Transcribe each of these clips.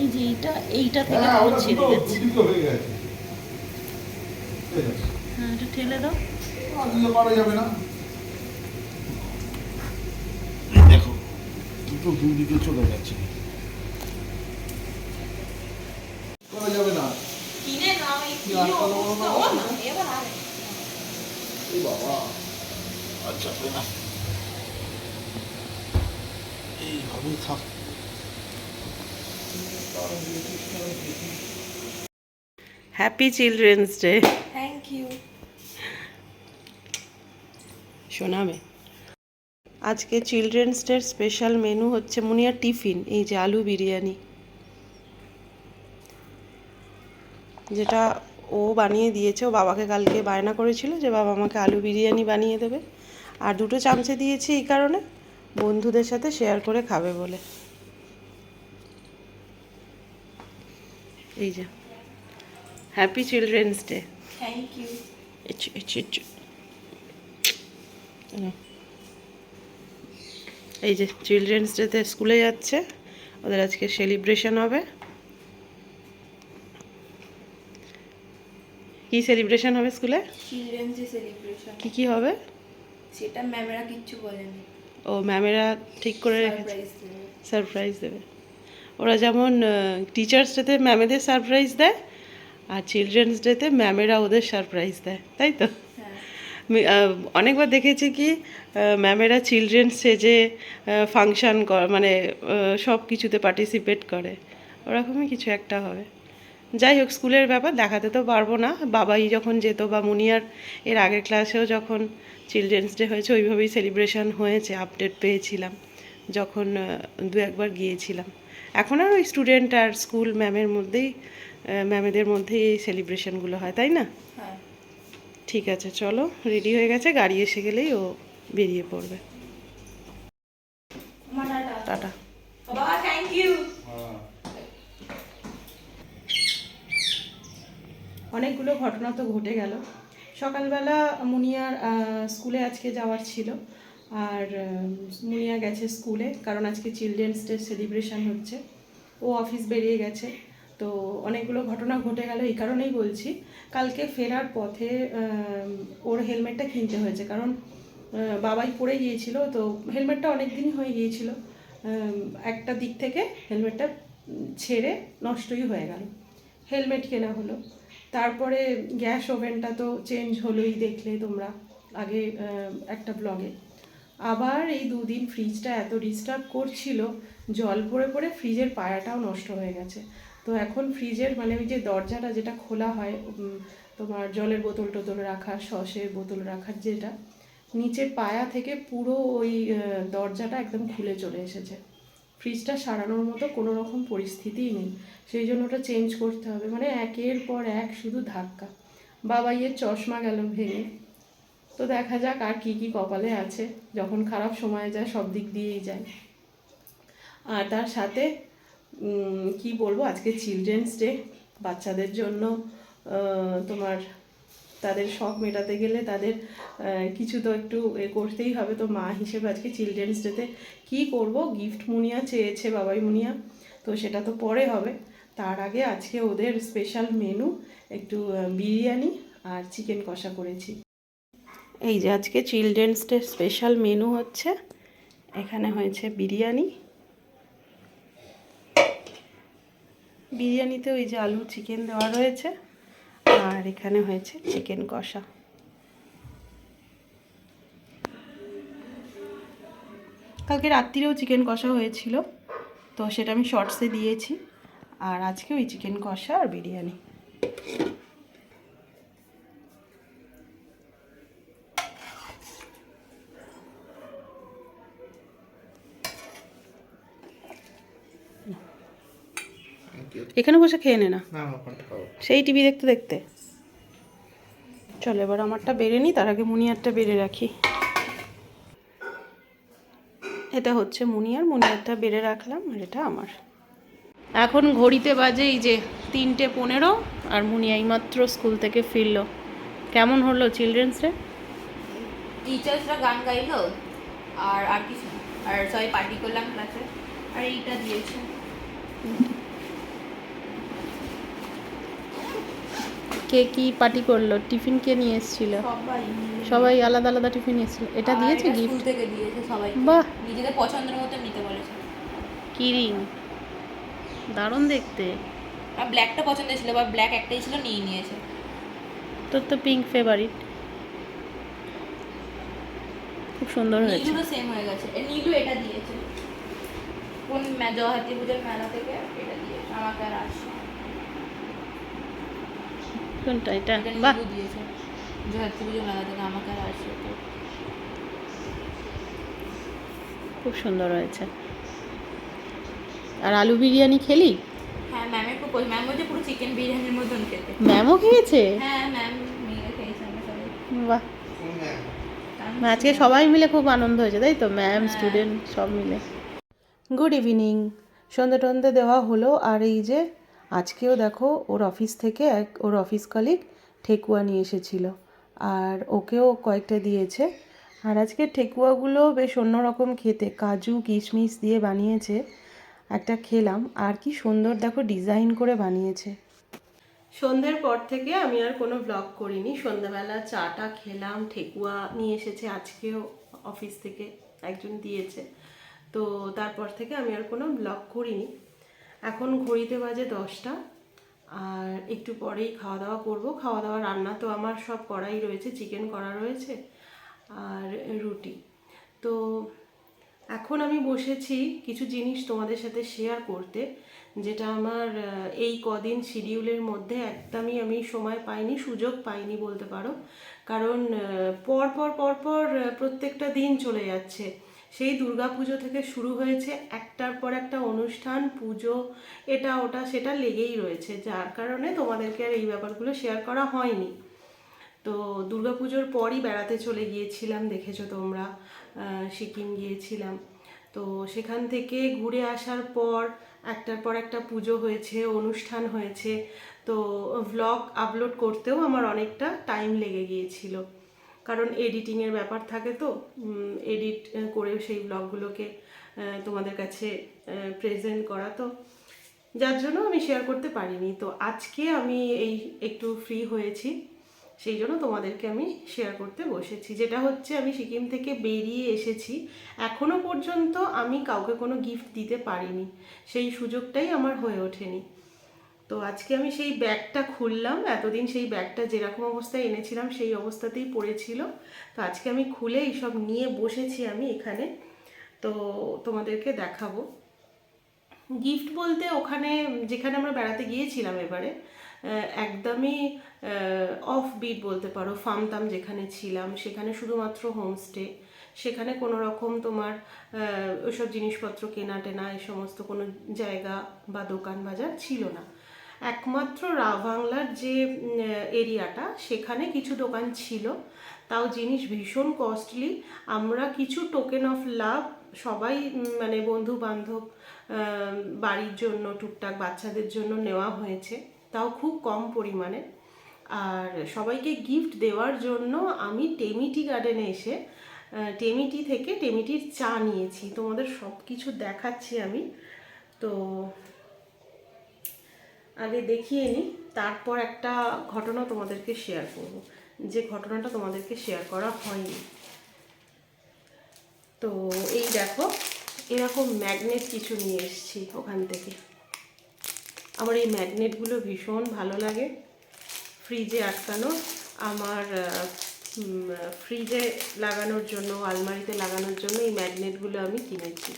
এই যে এইটা এইটা থেকে হ্যাঁ পুরো ছেড়ে গেছে। দুটো হয়ে হ্যাঁ এটা ঠেলে দাও। আর পারা যাবে না। দেখো দুটো দুদিকে চলে যাচ্ছে। করা যাবে না। কিনে নাও এই কি অবস্থা, ও না, এবার আর বাবা। আচ্ছা না এইভাবেই থাক। Happy children's day thank you শোনাবে আজকে চিলড্রেন্স ডের স্পেশাল মেনু হচ্ছে মুনিয়ার টিফিন এই যে আলু বিরিয়ানি। যেটা ও বানিয়ে দিয়েছে ও বাবাকে কালকে বায়না করেছিল যে বাবা আমাকে আলু বিরিয়ানি বানিয়ে দেবে। আর দুটো চামচে দিয়েছি এই কারণে বন্ধুদের সাথে শেয়ার করে খাবে বলে। এই যে। Happy children's day thank you এচু নাও। এই যে চিলড্রেন্স ডেতে স্কুলে যাচ্ছে। ওদের আজকে সেলিব্রেশন হবে। কি সেলিব্রেশন হবে স্কুলে? চিলড্রেন্স ডে সেলিব্রেশন কি কি হবে? সেটা ম্যামেরা কিচ্ছু বলেনি। ও ম্যামেরা ঠিক করে রেখেছে। সারপ্রাইজ দেবে। ওরা যেমন টিচার্স ডেতে ম্যামেদের সারপ্রাইজ দেয় আর চিলড্রেন্স ডেতে ম্যামেরা ওদের সারপ্রাইজ দেয় তাই তো? হ্যাঁ। অনেকবার দেখেছি কি ম্যামেরা চিলড্রেন্স সেজে ফাংশন মানে সব কিছুতে পার্টিসিপেট করে। ওরকমই কিছু একটা হবে যাই হোক স্কুলের ব্যাপার দেখাতে তো পারব না। বাবাই যখন যেত বা মুনিয়ার এর আগের ক্লাসেও যখন চিলড্রেন্স ডে হয়েছে ওইভাবেই সেলিব্রেশন হয়েছে আপডেট পেয়েছিলাম। যখন দু একবার গিয়েছিলাম। এখন আর ওই স্টুডেন্ট আর স্কুল ম্যামের মধ্যেই ম্যামেদের মধ্যেই এই সেলিব্রেশনগুলো হয় তাই না? হ্যাঁ। ঠিক আছে চলো রেডি হয়ে গেছে গাড়ি এসে গেলেই ও বেরিয়ে পড়বে। টাটা। অনেকগুলো ঘটনা তো ঘটে গেল। সকালবেলা মুনিয়ার স্কুলে আজকে যাওয়ার ছিল। আর মুনিয়া গেছে স্কুলে, কারণ আজকে চিলড্রেন্স ডে সেলিব্রেশন হচ্ছে। ও অফিস বেরিয়ে গেছে। তো অনেকগুলো ঘটনা ঘটে গেল, এই কারণেই বলছি। কালকে ফেরার পথে ওর হেলমেটটা কিনতে হয়েছে, কারণ বাবাই পরে গিয়েছিল, তো হেলমেটটা অনেক দিনই হয়ে গিয়েছিল। একটা দিক থেকে হেলমেটটা ছেড়ে নষ্টই হয়ে গেল। হেলমেট কেনা হলো। তারপরে গ্যাস ওভেনটা তো চেঞ্জ হলোই দেখলে তোমরা, আগে একটা ব্লগে আবার এই দুদিন ফ্রিজটা এত ডিস্টার্ব করছিল, জল পড়ে পড়ে ফ্রিজের পায়াটাও নষ্ট হয়ে গেছে। তো এখন ফ্রিজের মানে ওই যে দরজাটা যেটা খোলা হয় তোমার জলের বোতল টোতল রাখার সসের বোতল রাখার যেটা, নিচের পায়া থেকে পুরো ওই দরজাটা একদম খুলে চলে এসেছে। ফ্রিজটা সারানোর মতো কোনো রকম পরিস্থিতিই নেই। সেই জন্য ওটা চেঞ্জ করতে হবে। মানে একের পর এক শুধু ধাক্কা। বাবাইয়ের চশমা গেল ভেঙে। তো দেখা যাক আর কি কি কপালে আছে। যখন খারাপ সময় যায়, সব দিক দিয়েই যায়। আর তার সাথে কি বলব, আজকে চিলড্রেন্স ডে বাচ্চাদের জন্য তোমার, তাদের শখ মেটাতে গেলে তাদের কিছু তো একটু এ করতেই হবে। তো মা হিসেবে আজকে চিলড্রেন্স ডেতে কী করব? গিফট মুনিয়া চেয়েছে, বাবাই মুনিয়া। তো সেটা তো পরে হবে। তার আগে আজকে ওদের স্পেশাল মেনু একটু বিরিয়ানি আর চিকেন কষা করেছি। এই যে আজকে চিলড্রেন্স ডে স্পেশাল মেনু হচ্ছে। এখানে হয়েছে বিরিয়ানি। বিরিয়ানিতে ওই যে আলু চিকেন দেওয়া রয়েছে, আর এখানে হয়েছে চিকেন কষা। কালকে রাত্রিরেও চিকেন কষা হয়েছিল, তো সেটা আমি শর্টসে দিয়েছি। আর আজকে ওই চিকেন কষা আর বিরিয়ানি। এখানে বসে খেয়ে নে না। সেই টিভি দেখতে দেখতে। চলো এবার আমারটা বেড়ে নিই তার আগে মুনিয়ারটা বেড়ে রাখি। এটা হচ্ছে মুনিয়ার মুনিয়ারটা বেড়ে রাখলাম আর এটা আমার। এখন ঘড়িতে বাজে এই যে তিনটে পনেরো আর মুনিয়া এইমাত্র স্কুল থেকে ফিরলো। কেমন হলো চিলড্রেন্স ডে টিচার্সরা গান গাইলো আর আর কিছু আর সবাই পার্টি করলাম ক্লাসে আর এইটা দিয়েছে। কে কি পার্টি করল টিফিন কে নিয়ে এসেছিল? সবাই। সবাই আলাদা আলাদা টিফিন এসেছিল। এটা দিয়েছে গিফট থেকে দিয়েছে সবাই বাহ। নিজেদের পছন্দের মতো নিতে বলেছে। কি রিং দারুণ দেখতে। আর ব্ল্যাকটা পছন্দ ছিল বা ব্ল্যাক একটাই ছিল নিয়ে নিয়েছে। তোর তো পিঙ্ক ফেভারিট খুব সুন্দর হয়েছে। নীলুরও সেম হয়ে গেছে। এ নীলু এটা দিয়েছে। কোন মে- জওয়াহাতি পুজোর মেলা থেকে এটা দিয়েছে। আমাকে আর আসছে কোনটা? এটা? বাহ। দিয়েছে। জওয়াহাতি পুজোর মেলা থেকে আমাকে আর আসছে তো খুব সুন্দর হয়েছে। আর আলু বিরিয়ানি খেলি? হ্যাঁ ম্যামের খুব ম্যাম বলছে পুরো চিকেন বিরিয়ানির মতন খেতে। ম্যামও খেয়েছে? হ্যাঁ ম্যাম বাহ। আজকে সবাই মিলে খুব আনন্দ হয়েছে তাই তো? ম্যাম হ্যাঁ। স্টুডেন্ট সব মিলে। গুড ইভিনিং সন্ধে টন্ধে দেওয়া হলো আর এই যে আজকেও দেখো ওর অফিস থেকে এক, ওর অফিস কলিগ ঠেকুয়া নিয়ে এসেছিল। আর ওকেও কয়েকটা দিয়েছে। আর আজকে ঠেকুয়াগুলো বেশ অন্যরকম খেতে। কাজু, কিশমিশ দিয়ে বানিয়েছে। একটা খেলাম। আর কি সুন্দর দেখো ডিজাইন করে বানিয়েছে। সন্ধ্যের পর থেকে আমি আর কোনো ব্লগ করিনি। সন্ধ্যাবেলা চাটা খেলাম। ঠেকুয়া নিয়ে এসেছে আজকেও অফিস থেকে। একজন দিয়েছে। তো তারপর থেকে আমি আর কোনো ব্লগ করিনি। এখন ঘড়িতে বাজে দশটা, আর একটু পরেই খাওয়া দাওয়া করব। খাওয়া দাওয়া রান্না তো আমার সব করাই রয়েছে, চিকেন করা রয়েছে, আর রুটি। তো এখন আমি বসেছি কিছু জিনিস তোমাদের সাথে শেয়ার করতে, যেটা আমার এই কদিন শিডিউলের মধ্যে একদমই আমি সময় পাইনি, সুযোগ পাইনি বলতে পারো। কারণ পর পর পর পর প্রত্যেকটা দিন চলে যাচ্ছে। সেই দুর্গা পুজো থেকে শুরু হয়েছে, একটার পর একটা অনুষ্ঠান, পুজো, এটা, ওটা, সেটা লেগেই রয়েছে। যার কারণে তোমাদেরকে আর এই ব্যাপারগুলো শেয়ার করা হয়নি। তো দুর্গা পুজোর পরই বেড়াতে চলে গিয়েছিলাম, দেখেছ তোমরা সিকিম গিয়েছিলাম। তো সেখান থেকে ঘুরে আসার পর একটার পর একটা পুজো হয়েছে, অনুষ্ঠান হয়েছে। তো ভ্লগ আপলোড করতেও আমার অনেকটা টাইম লেগে গিয়েছিল। কারণ এডিটিংয়ের ব্যাপার থাকে তো এডিট করে সেই ব্লগগুলোকে তোমাদের কাছে প্রেজেন্ট করা তো। যার জন্য আমি শেয়ার করতে পারিনি। তো আজকে আমি এই একটু ফ্রি হয়েছি, সেই জন্য তোমাদেরকে আমি শেয়ার করতে বসেছি। যেটা হচ্ছে, আমি সিকিম থেকে বেরিয়ে এসেছি। এখনও পর্যন্ত আমি কাউকে কোনো গিফট দিতে পারিনি। সেই সুযোগটাই আমার হয়ে ওঠেনি। তো আজকে আমি সেই ব্যাগটা খুললাম, এতদিন সেই ব্যাগটা যেরকম অবস্থায় এনেছিলাম সেই অবস্থাতেই পড়েছিল। তো আজকে আমি খুলে এইসব নিয়ে বসেছি আমি এখানে। তো তোমাদেরকে দেখাবো। গিফট বলতে ওখানে, যেখানে আমরা বেড়াতে গিয়েছিলাম এবারে একদমই অফ বিট বলতে পারো ফার্মতাম যেখানে ছিলাম। সেখানে শুধুমাত্র হোমস্টে সেখানে কোনো রকম তোমার ওইসব জিনিসপত্র কেনা টেনা এই সমস্ত কোনো জায়গা বা দোকান বাজার ছিল না। একমাত্র রাবাংলার যে এরিয়াটা, সেখানে কিছু দোকান ছিল। তাও জিনিস ভীষণ কস্টলি আমরা কিছু টোকেন অফ লাভ সবাই মানে বন্ধু বান্ধব বাড়ির জন্য, টুকটাক বাচ্চাদের জন্য নেওয়া হয়েছে। তাও খুব কম পরিমাণে। আর সবাইকে গিফট দেওয়ার জন্য আমি টেমিটি গার্ডেনে এসে টেমিটি থেকে টেমিটির চা নিয়েছি। তোমাদের সব কিছু দেখাচ্ছি আমি। তো আগে দেখিয়ে নিই, তারপর একটা ঘটনা তোমাদেরকে শেয়ার করব। যে ঘটনাটা তোমাদেরকে শেয়ার করা হয়নি। তো এই দেখো, এরকম ম্যাগনেট কিছু নিয়ে এসেছি ওখান থেকে। আমার এই ম্যাগনেটগুলো ভীষণ ভালো লাগে। ফ্রিজে আটকানো, আমার ফ্রিজে লাগানোর জন্য, আলমারিতে লাগানোর জন্য এই ম্যাগনেটগুলো আমি কিনেছি।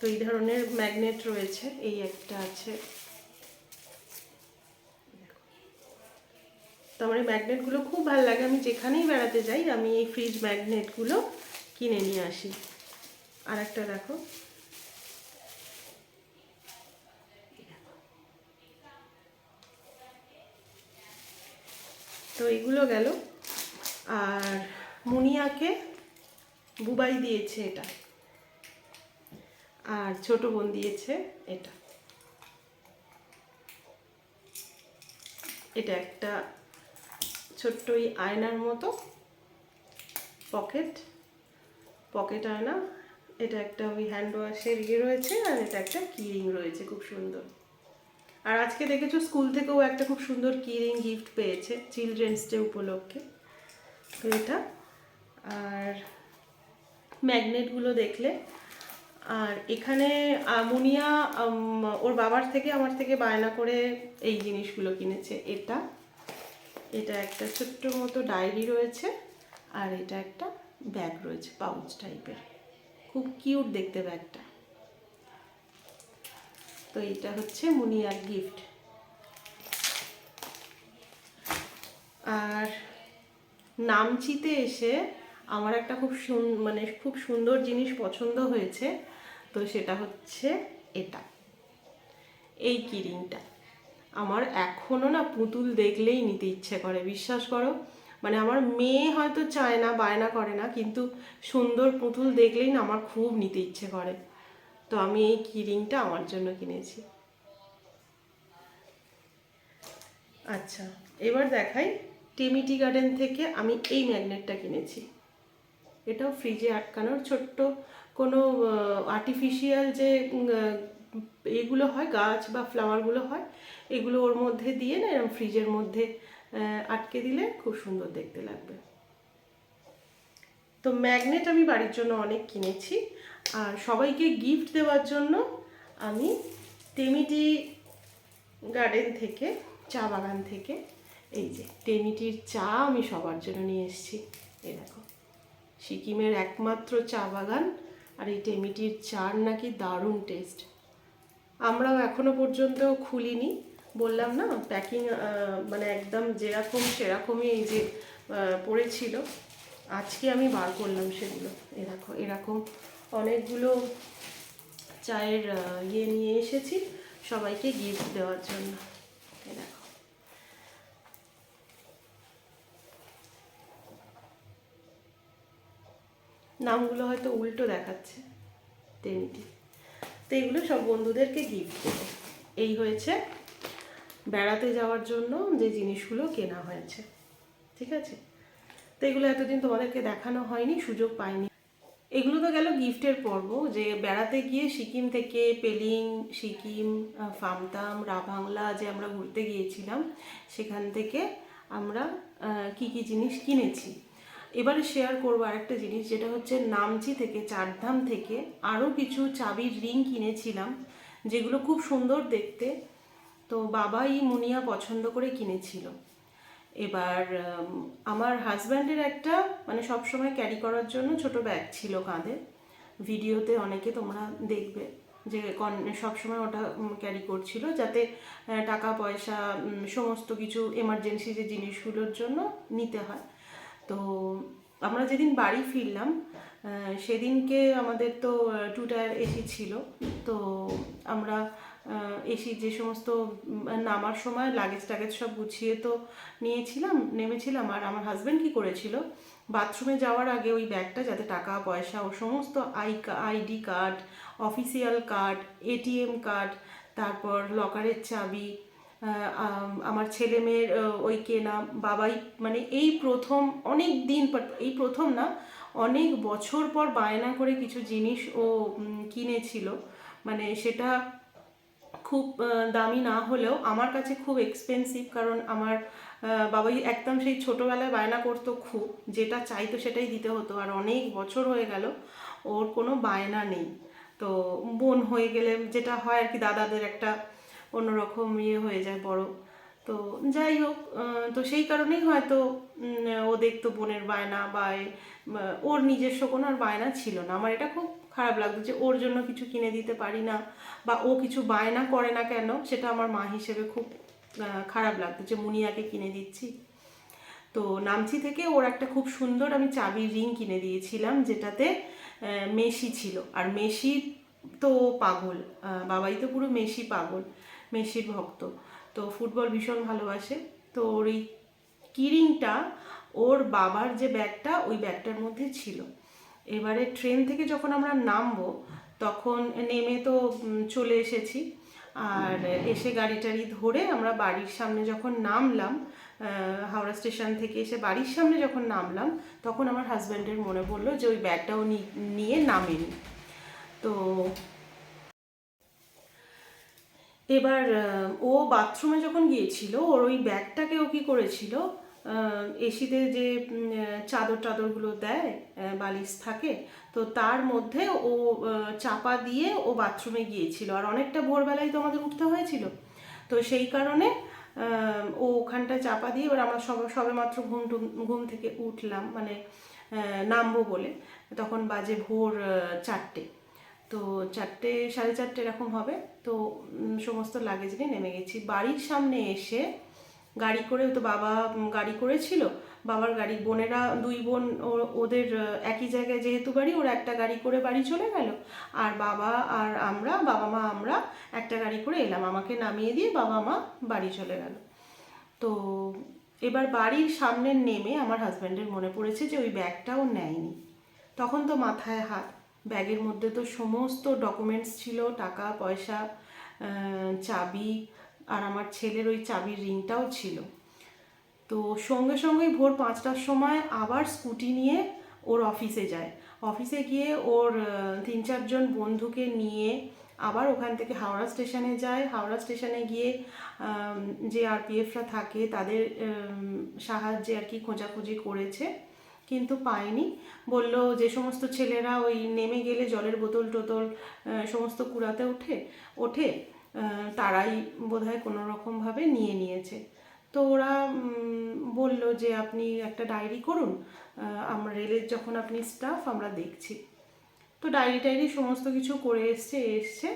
তো এই ধরনের ম্যাগনেট রয়েছে, এই একটা আছে। তো আমার এই ম্যাগনেটগুলো খুব ভালো লাগে, আমি যেখানেই বেড়াতে যাই, আমি এই ফ্রিজ ম্যাগনেটগুলো কিনে নিয়ে আসি। আর একটা দেখো। তো এগুলো গেল। আর মুনিয়াকে বুবাই দিয়েছে এটা। আর ছোট বোন দিয়েছে এটা। এটা একটা ছোট্ট ওই আয়নার মতো পকেট। পকেট আয়না। এটা একটা ওই হ্যান্ড ওয়াশের ইয়ে রয়েছে আর এটা একটা কিরিং রয়েছে খুব সুন্দর। আর আজকে দেখেছ স্কুল থেকেও একটা খুব সুন্দর কিরিং গিফট পেয়েছে চিলড্রেন্স ডে উপলক্ষে। তো এটা। আর ম্যাগনেটগুলো দেখলে আর এখানে মুনিয়া ওর বাবার থেকে, আমার থেকে বায়না করে এই জিনিসগুলো কিনেছে। এটা এটা একটা ছোট্ট মতো ডায়েরি রয়েছে আর এটা একটা ব্যাগ রয়েছে, পাউচ টাইপের। খুব কিউট দেখতে ব্যাগটা। তো এটা হচ্ছে মুনিয়ার গিফট। আর নামচিতে এসে আমার একটা খুব মানে খুব সুন্দর জিনিস পছন্দ হয়েছে। তো সেটা হচ্ছে এটা। এই কিরিংটা আমার এখনও না পুতুল দেখলেই নিতে ইচ্ছে করে, বিশ্বাস করো। মানে আমার মেয়ে হয়তো চায় না, বায়না করে না, কিন্তু সুন্দর পুতুল দেখলেই না আমার খুব নিতে ইচ্ছে করে। তো আমি এই কিরিংটা আমার জন্য কিনেছি। আচ্ছা এবার দেখাই টেমিটি গার্ডেন থেকে আমি এই ম্যাগনেটটা কিনেছি। এটাও ফ্রিজে আটকানোর ছোট্ট কোনো আর্টিফিশিয়াল যে এগুলো হয়, গাছ বা ফ্লাওয়ারগুলো হয়, এগুলো ওর মধ্যে দিয়ে না এরকম ফ্রিজের মধ্যে আটকে দিলে খুব সুন্দর দেখতে লাগবে। তো ম্যাগনেট আমি বাড়ির জন্য অনেক কিনেছি। আর সবাইকে গিফট দেওয়ার জন্য আমি টেমিটি গার্ডেন থেকে, চা বাগান থেকে, এই যে, টেমিটির চা আমি সবার জন্য নিয়ে এসেছি। এই দেখো, সিকিমের একমাত্র চা বাগান। আর এই টেমিটির চার নাকি দারুণ টেস্ট আমরাও এখনও পর্যন্ত খুলিনি। বললাম না প্যাকিং মানে একদম যেরকম সেরকমই এই যে পড়েছিল। আজকে আমি বার করলাম সেগুলো। এরকম এরকম অনেকগুলো চায়ের ইয়ে নিয়ে এসেছি সবাইকে গিফট দেওয়ার জন্য এ দেখো নামগুলো হয়তো উল্টো দেখাচ্ছে। তেমনি তো এগুলো সব বন্ধুদেরকে গিফট দেবো। এই হয়েছে বেড়াতে যাওয়ার জন্য যে জিনিসগুলো কেনা হয়েছে। ঠিক আছে? তো এগুলো এতদিন তোমাদেরকে দেখানো হয়নি, সুযোগ পাইনি। এগুলো তো গেল গিফটের পর্ব, যে বেড়াতে গিয়ে সিকিম থেকে পেলিং, সিকিম ফামতাম, রাভাংলা যে আমরা ঘুরতে গিয়েছিলাম, সেখান থেকে আমরা কি কি জিনিস কিনেছি। এবারে শেয়ার করব আরেকটা জিনিস, যেটা হচ্ছে নামচি থেকে, চারধাম থেকে আরও কিছু চাবির রিং কিনেছিলাম, যেগুলো খুব সুন্দর দেখতে। তো বাবাই মুনিয়া পছন্দ করে কিনেছিল। এবার আমার হাজব্যান্ডের একটা মানে সব সময় ক্যারি করার জন্য ছোট ব্যাগ ছিল কাঁধে। ভিডিওতে অনেকে তোমরা দেখবে যে সবসময় ওটা ক্যারি করছিল যাতে টাকা পয়সা সমস্ত কিছু এমার্জেন্সি যে জিনিসগুলোর জন্য নিতে হয়। তো আমরা যেদিন বাড়ি ফিরলাম সেদিনকে আমাদের তো টু টায়ার এসি ছিল। তো আমরা এসি যে সমস্ত নামার সময় লাগেজ টাগেজ সব গুছিয়ে তো নিয়েছিলাম, নেমেছিলাম। আর আমার হাজব্যান্ড কি করেছিল বাথরুমে যাওয়ার আগে ওই ব্যাগটা যাতে টাকা, পয়সা, ও সমস্ত I ID card official card ATM card তারপর লকারের চাবি আমার ছেলে মেয়ের ওই কেনা বাবাই মানে এই প্রথম অনেক দিন পর, এই প্রথম না, অনেক বছর পর বায়না করে কিছু জিনিস ও কিনেছিল। মানে সেটা খুব দামি না হলেও আমার কাছে খুব এক্সপেন্সিভ কারণ আমার বাবাই একদম সেই ছোটোবেলায় বায়না করতো খুব, যেটা চাইতো সেটাই দিতে হতো। আর অনেক বছর হয়ে গেল, ওর কোনো বায়না নেই। তো বোন হয়ে গেলে যেটা হয় আর কি, দাদাদের একটা অন্যরকম ইয়ে হয়ে যায় বড়। তো যাই হোক তো সেই কারণেই হয়তো ও দেখতো বোনের বায়না বা ওর নিজস্ব কোনো আর বায়না ছিল না। আমার এটা খুব খারাপ লাগতো যে ওর জন্য কিছু কিনে দিতে পারি না বা ও কিছু বায়না করে না কেন, সেটা আমার মা হিসেবে খুব খারাপ লাগতো যে মুনিয়াকে কিনে দিচ্ছি। তো নামচি থেকে ওর একটা খুব সুন্দর আমি চাবির রিং কিনে দিয়েছিলাম, যেটাতে মেশি ছিল। আর মেশি তো পাগল বাবাই তো পুরো মেশি পাগল। মেসির ভক্ত। তো ফুটবল ভীষণ ভালোবাসে। তো ওর এই কিরিংটা, ওর বাবার যে ব্যাগটা, ওই ব্যাগটার মধ্যে ছিল। এবারে ট্রেন থেকে যখন আমরা নামবো, তখন নেমে তো চলে এসেছি। আর এসে গাড়ি টাড়ি ধরে আমরা বাড়ির সামনে যখন নামলাম হাওড়া স্টেশন থেকে এসে বাড়ির সামনে যখন নামলাম, তখন আমার হাজব্যান্ডের মনে পড়ল যে ওই ব্যাগটাও নিয়ে নামেনি। তো এবার ও বাথরুমে যখন গিয়েছিল, ওর ওই ব্যাগটাকে ও কি করেছিল? এসিতে যে চাদর টাদরগুলো দেয় বালিশ থাকে, তো তার মধ্যে ও চাপা দিয়ে ও বাথরুমে গিয়েছিল। আর অনেকটা ভোরবেলায় তো আমাদের উঠতে হয়েছিল। তো সেই কারণে ও ওখানটায় চাপা দিয়ে এবার আমরা সব সবে মাত্র ঘুম ঘুম থেকে উঠলাম। মানে নামবো বলে। তখন বাজে ভোর চারটে। তো চারটে, সাড়ে চারটে এরকম হবে। তো সমস্ত লাগেজ নিয়ে নেমে গেছি। বাড়ির সামনে এসে গাড়ি করে তো বাবা গাড়ি করেছিল। বাবার গাড়ি, বোনেরা, দুই বোন ওদের একই জায়গায় যেহেতু বাড়ি, ওরা একটা গাড়ি করে বাড়ি চলে গেল। আর বাবা আর আমরা, বাবা মা আমরা একটা গাড়ি করে এলাম। আমাকে নামিয়ে দিয়ে বাবা মা বাড়ি চলে গেল। তো, এবার বাড়ির সামনে নেমে আমার হাজব্যান্ডের মনে পড়েছে যে ওই ব্যাগটাও নেয়নি। তখন তো মাথায় হাত। ব্যাগের মধ্যে তো সমস্ত ডকুমেন্টস ছিল, টাকা, পয়সা চাবি, আর আমার ছেলের ওই চাবির রিংটাও ছিল। তো সঙ্গে সঙ্গেই ভোর পাঁচটার সময় আবার স্কুটি নিয়ে ওর অফিসে যায়। অফিসে গিয়ে ওর তিন চারজন বন্ধুকে নিয়ে আবার ওখান থেকে হাওড়া স্টেশনে যায়। হাওড়া স্টেশনে গিয়ে যে আরপিএফরা থাকে তাদের সাহায্যে আর কি খোঁজাখুঁজি করেছে। কিন্তু পায়নি। বলল, যে সমস্ত ছেলেরা ওই নেমে গেলে জলের বোতল টোতল সমস্ত কুড়াতে ওঠে ওঠে তারাই বোধহয় কোনো রকমভাবে নিয়ে নিয়েছে। তো ওরা বলল যে, আপনি একটা ডায়েরি করুন আমরা রেলের যখন আপনি স্টাফ আমরা দেখছি। তো ডায়েরি টায়েরি সমস্ত কিছু করে এসছে এসছে।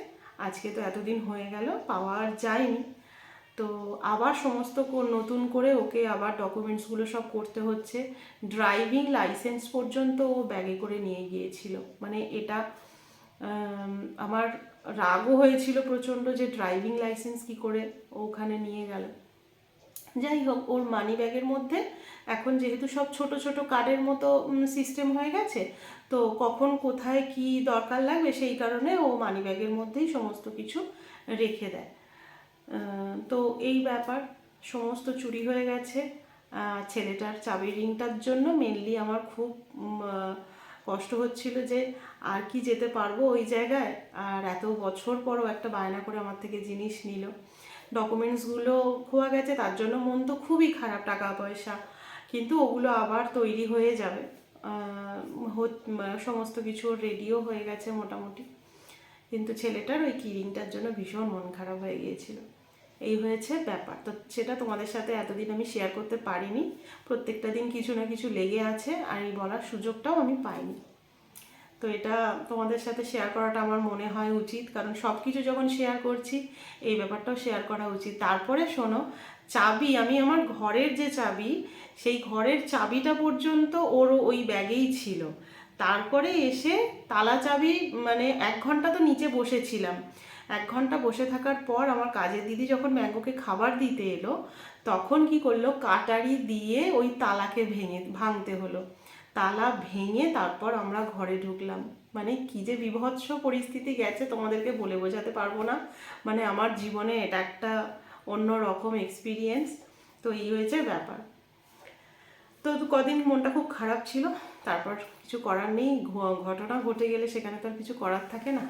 আজকে তো এতদিন হয়ে গেল, পাওয়া আর যায়নি। তো আবার সমস্ত নতুন করে ওকে আবার ডকুমেন্টসগুলো সব করতে হচ্ছে। ড্রাইভিং লাইসেন্স পর্যন্ত ও ব্যাগে করে নিয়ে গিয়েছিল। মানে এটা আমার রাগও হয়েছিল প্রচণ্ড যে ড্রাইভিং লাইসেন্স কি করে ওখানে নিয়ে গেল। যাই হোক, ওর মানি ব্যাগের মধ্যে এখন যেহেতু সব ছোট ছোট কার্ডের মতো সিস্টেম হয়ে গেছে, তো কখন কোথায় কি দরকার লাগবে সেই কারণে ও মানি ব্যাগের মধ্যেই সমস্ত কিছু রেখে দেয়। তো এই ব্যাপার, সমস্ত চুরি হয়ে গেছে। ছেলেটার চাবি রিংটার জন্য মেনলি আমার খুব কষ্ট হচ্ছিল যে আর কি যেতে পারব ওই জায়গায়। আর এত বছর পরও একটা বায়না করে আমার থেকে জিনিস নিল। ডকুমেন্টসগুলো খোয়া গেছে, তার জন্য মন তো খুবই খারাপ টাকা পয়সা কিন্তু ওগুলো আবার তৈরি হয়ে যাবে। সমস্ত কিছু রেডিও হয়ে গেছে মোটামুটি। কিন্তু ছেলেটার ওই কিরিংটার জন্য ভীষণ মন খারাপ হয়ে গিয়েছিল। এই হয়েছে ব্যাপার। তো সেটা তোমাদের সাথে এতদিন আমি শেয়ার করতে পারিনি। প্রত্যেকটা দিন কিছু না কিছু লেগে আছে, আর এই বলার সুযোগটাও আমি পাইনি। তো এটা তোমাদের সাথে শেয়ার করাটা আমার মনে হয় উচিত, কারণ সব কিছু যখন শেয়ার করছি, এই ব্যাপারটাও শেয়ার করা উচিত। তারপরে শোনো, চাবি, আমি আমার ঘরের যে চাবি, সেই ঘরের চাবিটা পর্যন্ত ওর ওই ব্যাগেই ছিল। তারপরে এসে তালা চাবি মানে এক ঘণ্টা তো নিচে বসেছিলাম। এক ঘণ্টা বসে থাকার পর আমার কাজের দিদি যখন ম্যাঙ্গোকে খাবার দিতে এলো, তখন কি করল? কাটারি দিয়ে ওই তালাকে ভেঙে, ভাঙতে হলো। তালা ভেঙে তারপর আমরা ঘরে ঢুকলাম। মানে কি যে বিভৎস পরিস্থিতি গেছে, তোমাদেরকে বলে বোঝাতে পারব না। মানে আমার জীবনে এটা একটা অন্য রকম এক্সপিরিয়েন্স তো এই হয়েছে ব্যাপার। তো কদিন মনটা খুব খারাপ ছিল, তারপর কিছু করার নেই ঘটনা ঘটে গেলে সেখানে তো আর কিছু করার থাকে না।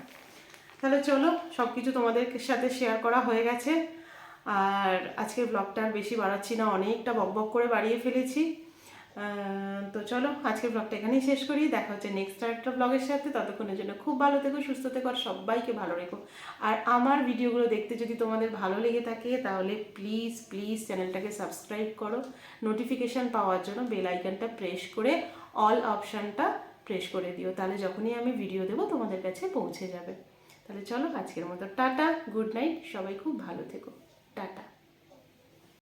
তাহলে চলো সব কিছু তোমাদের সাথে শেয়ার করা হয়ে গেছে। আর আজকের ব্লগটা আর বেশি বাড়াচ্ছি না, অনেকটা বকবক করে বাড়িয়ে ফেলেছি। তো চলো, আজকের ব্লগটা এখানেই শেষ করি। দেখা হচ্ছে নেক্সট আর একটা ব্লগের সাথে। ততক্ষণের জন্য খুব ভালো থেকো, সুস্থ থেকো, আর সবাইকে ভালো রেখো। আর আমার ভিডিওগুলো দেখতে যদি তোমাদের ভালো লেগে থাকে, তাহলে প্লিজ প্লিজ চ্যানেলটাকে সাবস্ক্রাইব করো। নোটিফিকেশান পাওয়ার জন্য বেল আইকনটা প্রেস করে অল অপশানটা প্রেস করে দিও। তাহলে যখনই আমি ভিডিও দেবো, তোমাদের কাছে পৌঁছে যাবে। তাহলে চলো আজকের মতো টাটা গুড নাইট সবাই খুব ভালো থেকো টাটা।